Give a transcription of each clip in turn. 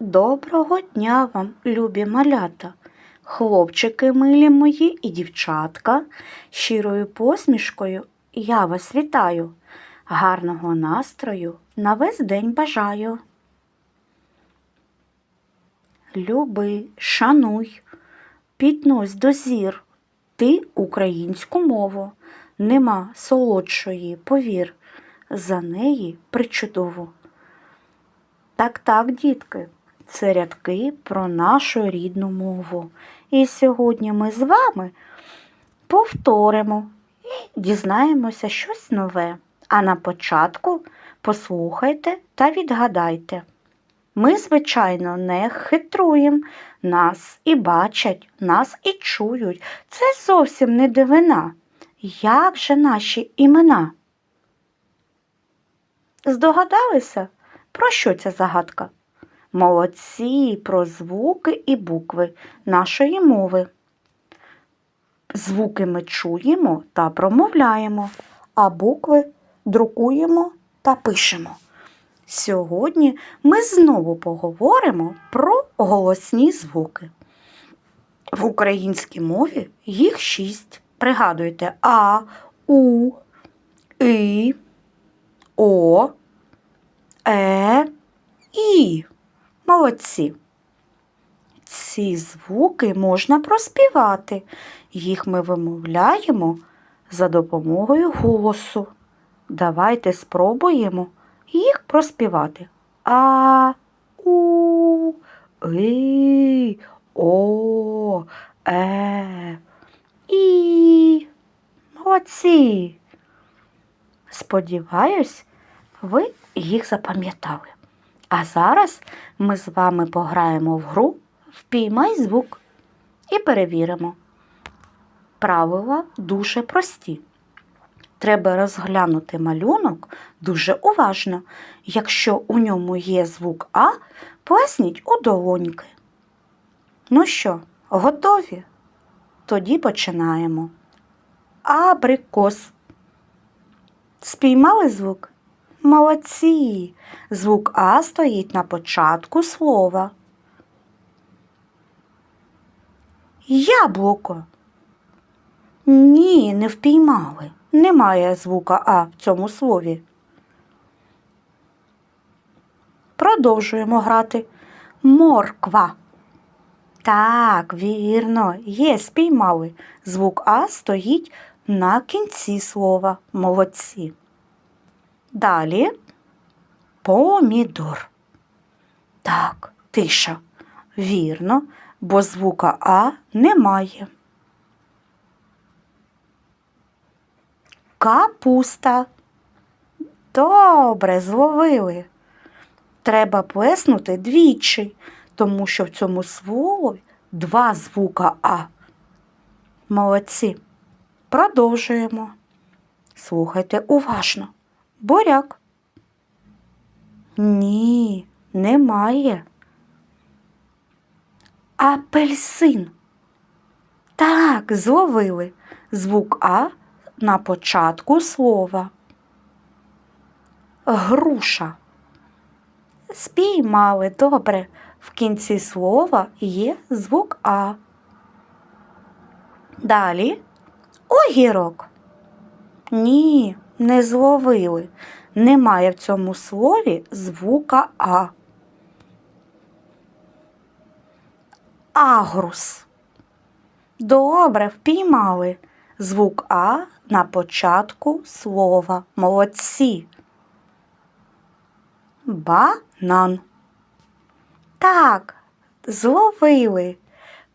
Доброго дня вам, любі малята, хлопчики милі мої і дівчатка. Щирою посмішкою я вас вітаю, гарного настрою на весь день бажаю. Люби, шануй, піднось до зір, ти українську мову, нема солодшої, повір, за неї причудову. Так, так, дітки, це рядки про нашу рідну мову. І сьогодні ми з вами повторимо і дізнаємося щось нове. А на початку послухайте та відгадайте. Ми, звичайно, не хитруємо, нас і бачать, нас і чують. Це зовсім не дивина. Як же наші імена? Здогадалися? Про що ця загадка? Молодці про звуки і букви нашої мови. Звуки ми чуємо та промовляємо, а букви друкуємо та пишемо. Сьогодні ми знову поговоримо про голосні звуки. В українській мові їх шість. Пригадуйте А, У, И, О, Е, І. Молодці. Ці звуки можна проспівати. Їх ми вимовляємо за допомогою голосу. Давайте спробуємо їх проспівати. А, У, И, О, Е, І. Молодці. Сподіваюсь, ви їх запам'ятали. А зараз ми з вами пограємо в гру Впіймай звук і перевіримо. Правила дуже прості. Треба розглянути малюнок дуже уважно. Якщо у ньому є звук А, плесніть у долоньки. Ну що, готові? Тоді починаємо. Абрикос. Спіймали звук? Молодці. Звук А стоїть на початку слова. Яблуко. Ні, не впіймали. Немає звука А в цьому слові. Продовжуємо грати. Морква. Так, вірно, є, спіймали. Звук А стоїть на кінці слова. Молодці. Далі помідор. Так, тиша. Вірно, бо звука А немає. Капуста. Добре, зловили. Треба плеснути двічі, тому що в цьому слові два звука А. Молодці. Продовжуємо. Слухайте уважно. Буряк. Ні, немає. Апельсин. Так, зловили звук А на початку слова. Груша. Спіймали добре. В кінці слова є звук А. Далі огірок. Ні, не зловили. Немає в цьому слові звука А. Агрус. Добре, впіймали звук А на початку слова. Молодці. Банан. Так, зловили.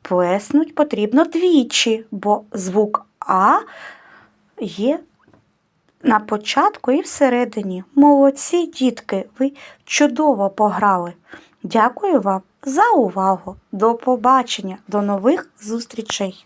Плеснуть потрібно двічі, бо звук А є на початку і всередині. Молодці, дітки, ви чудово пограли. Дякую вам за увагу. До побачення, до нових зустрічей.